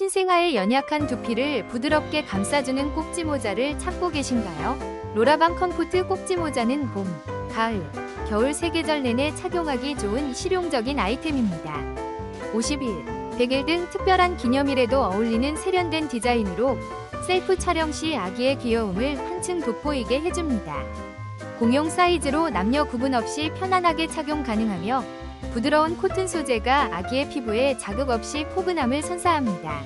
신생아의 연약한 두피를 부드럽게 감싸주는 꼭지 모자를 찾고 계신가요? 로라방 컴포트 꼭지 모자는 봄, 가을, 겨울 세 계절 내내 착용하기 좋은 실용적인 아이템입니다. 50일, 100일 등 특별한 기념일에도 어울리는 세련된 디자인으로 셀프 촬영 시 아기의 귀여움을 한층 돋보이게 해줍니다. 공용 사이즈로 남녀 구분 없이 편안하게 착용 가능하며 부드러운 코튼 소재가 아기의 피부에 자극 없이 포근함을 선사합니다.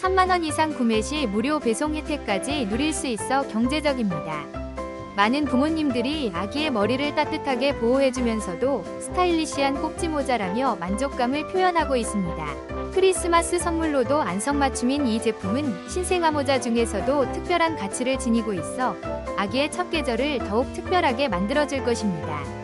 3만원 이상 구매 시 무료 배송 혜택까지 누릴 수 있어 경제적입니다. 많은 부모님들이 아기의 머리를 따뜻하게 보호해주면서도 스타일리시한 꼭지 모자라며 만족감을 표현하고 있습니다. 크리스마스 선물로도 안성맞춤인 이 제품은 신생아 모자 중에서도 특별한 가치를 지니고 있어 아기의 첫 계절을 더욱 특별하게 만들어줄 것입니다.